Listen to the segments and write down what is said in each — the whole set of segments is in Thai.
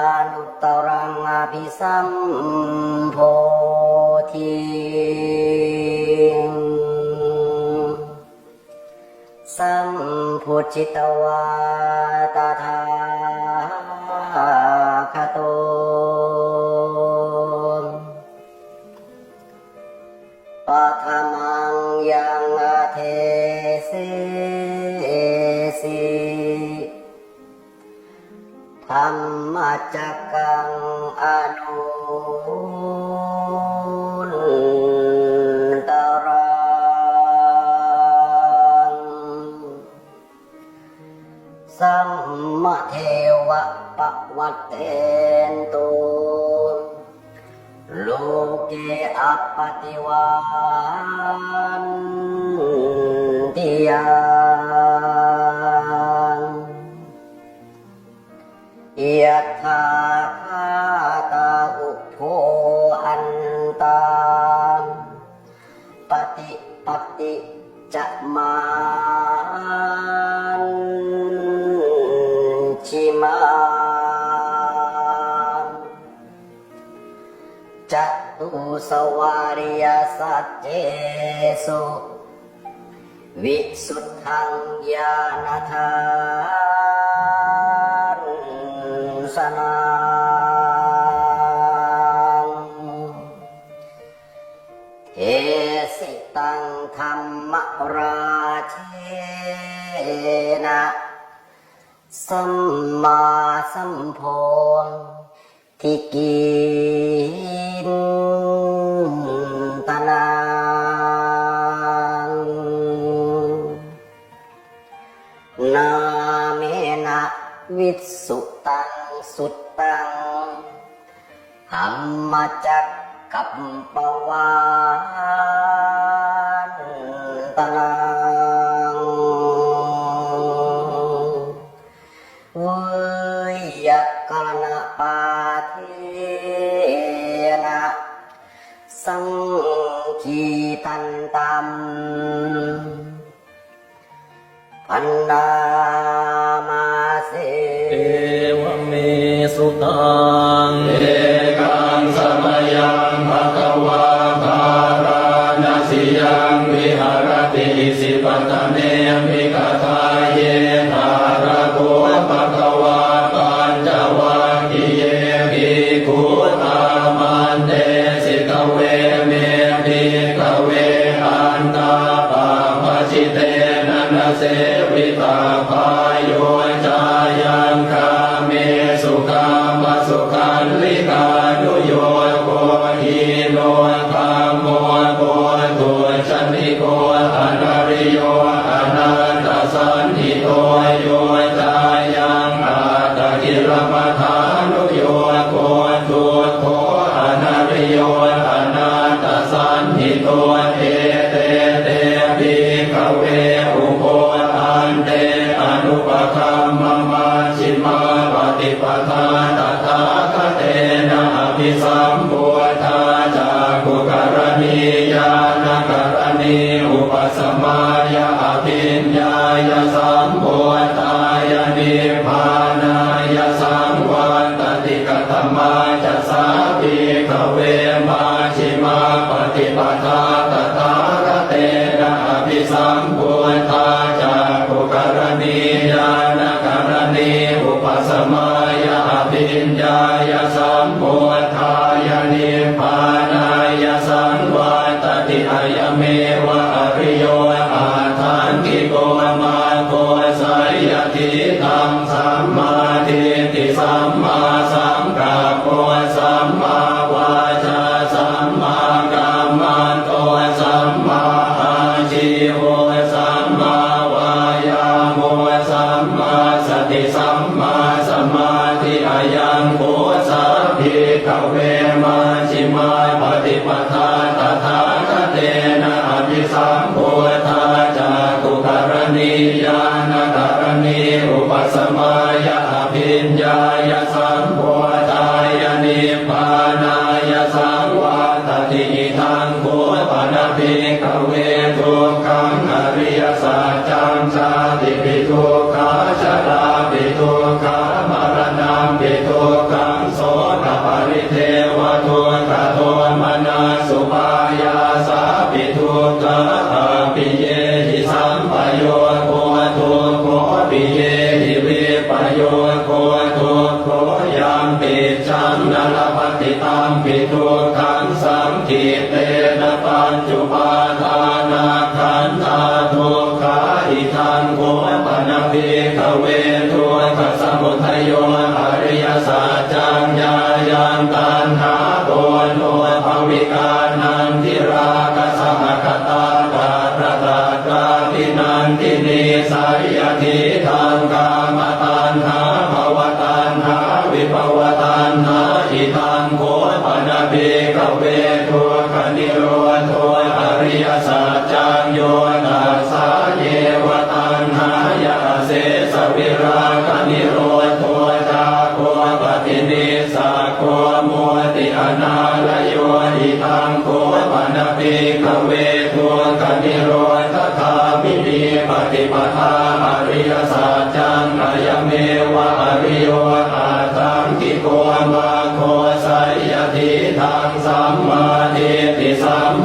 านุตรังอาภิสัมโพธิสัมพุจิตวาตาทาคโตปัทมังยังอาเทส จักังอนุตรังสัมมเทวะปะวัตเตนตุโลเกอปติวันติยา สวาริยสัจเจสุวิสุทธังญาณทานสนัาเอสิตังธรรมราเชนะสัมมาสัมโพธิกิน นามนะวิสุตังสุตังหัมมจักกับปวานตังเวยกรณปาเทนะสังคีตันตัม อันนามาเสเอวเมสุตัง 영광을 Maranatha. โยอริยสัจจังญายังตันหาโกนโนภวิกานันทิราคะสหคตาตาตระตากาทินันทินีสายทิทางกามตันหาภวตันหาวิภวตันหาอิทังโกปนะภิกเวทุกขนิ ทเวทุกขนิโรธคามิมีปฏิปทาอริยสัจจังอายเมวะอริโยอาตังกิโกมาโคไสยทิทางสัมมาทิฏฐิสัม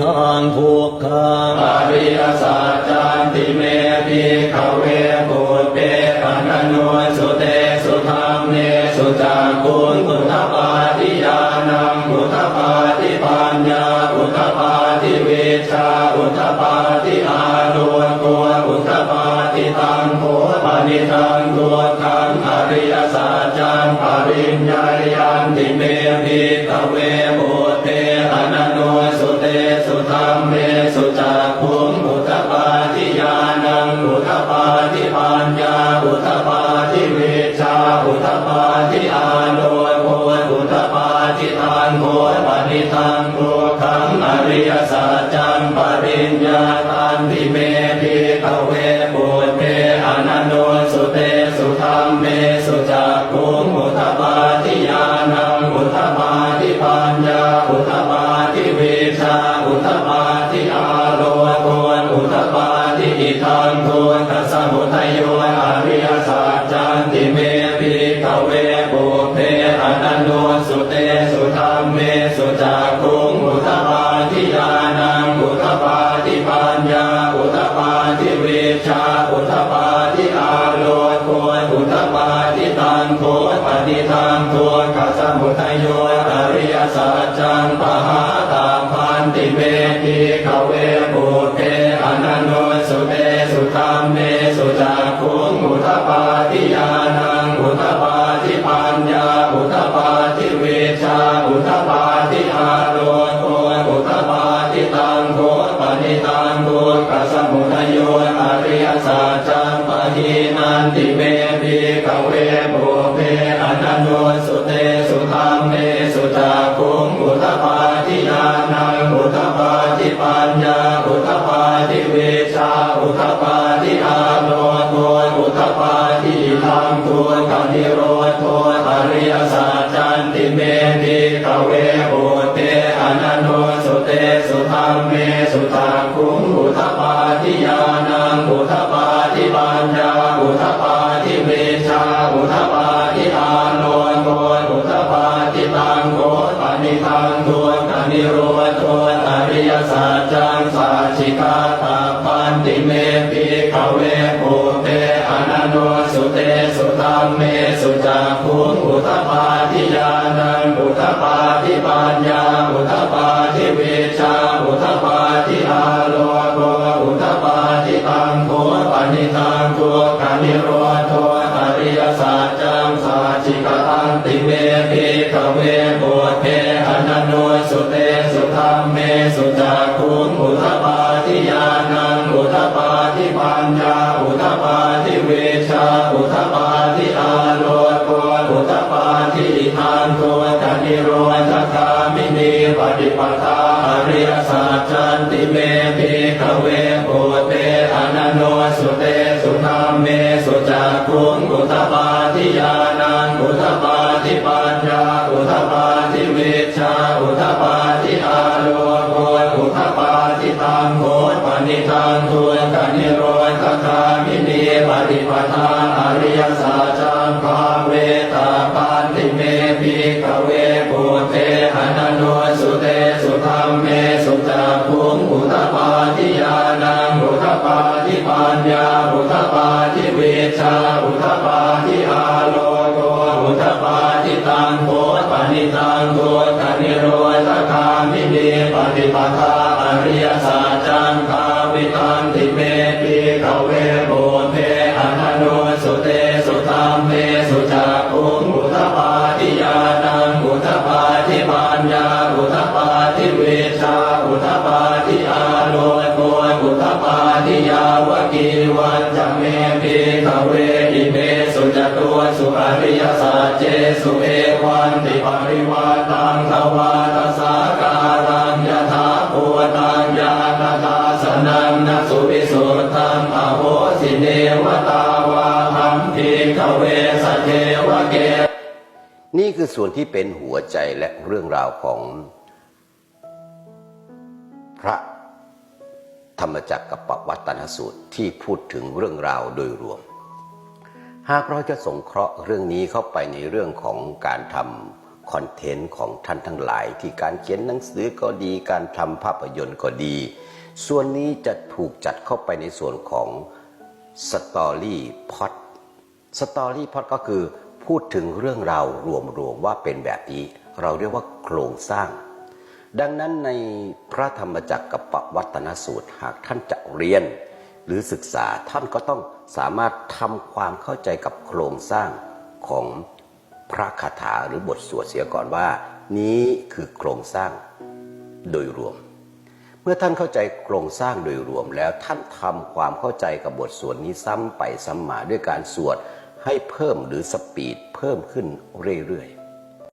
ทังทุกขังอริยสัจจันติเมพิขเวปุตเปปะนันโนสุเตสุธรรมเนสุจากขุงกุทปาทิยานังกุทปาทิปัญญากุทปาทิเวชาอุทปาทิอาโนโกอุทปาทิตังโหปนิทัง ทานโกปณิทังโกขังอริยสัจจังปริญญาตันติเมพิขเวปุเตอนันโนสุเตสุธรรมเมสุจากขุงอุทปาทิยานังอุทปาทิปัญญาอุทปาทิเวชาอุทปาทิอาโลโกอุทปาทิอิทังโกทัสสมุทัยโย งปหา มันติเมพิกเวบุเพอนันโนสุเตสุธรรมเมสุตาคุงอุทปาทิยานังอุทปาทิปัญญาอุทปาทิเวชาอุทปาทิอา สุเตสุธรรมเมสุจากขุงอุทปาทิยานังอุทปาทิปัญญาอุทปาทิเวชาอุทปาทิอาโลโกอุทปาทิตังโกปณิทังโกกานิโรธอริยสัจจังสาชิกตันติเมพิขเวปุเตอนันโนสุเตสุธรรมเมสุจากขุงอุทปาทิยานังอุทปาทิปัญญา อุทปาทิอาโลโกอุทปาทิทานโกกานิโรธคามินีปฏิปทาอริยสัจจันติเมพิขเวปุเตอนันโนสุเตสุธรรมเมสุจากขุงอุทปาทิยานังอุทปาทิปัญญาอุทปาทิเวชาอุทปาทิอาโลโกอุทปาทิตังโหปณิทังทุนกนิโรธคามินีปฏิปทา ริยสัจจังภาเนี่คือส่วนที่เป็นหัวใจและเรื่องราวของพระธรรมจักรกับปวัตตนสูตรที่พูดถึงเรื่องราวโดยรวม หากเราจะสงเคราะห์เรื่องนี้เข้าไปในเรื่องของการทำคอนเทนต์ของท่านทั้งหลาย ที่การเขียนหนังสือก็ดี การทำภาพยนตร์ก็ดี ส่วนนี้จะถูกจัดเข้าไปในส่วนของสตอรี่พอดสตอรี่พอดก็คือ พูดถึงเรื่องราวรวมๆว่าเป็นแบบนี้ เราเรียกว่าโครงสร้าง ดังนั้นในพระธรรมจักรกับปวัตนสูตรหากท่านจะเรียน หรือศึกษาท่านก็ต้องสามารถทำความเข้าใจกับโครงสร้างของพระคาถาหรือบทสวดเสียก่อนว่า นี้คือโครงสร้างโดยรวม เมื่อท่านเข้าใจโครงสร้างโดยรวมแล้วท่านทำความเข้าใจกับบทสวดนี้ซ้ำไปซ้ำมาด้วยการสวด ให้เพิ่มหรือสปีดเพิ่มขึ้นเรื่อยๆ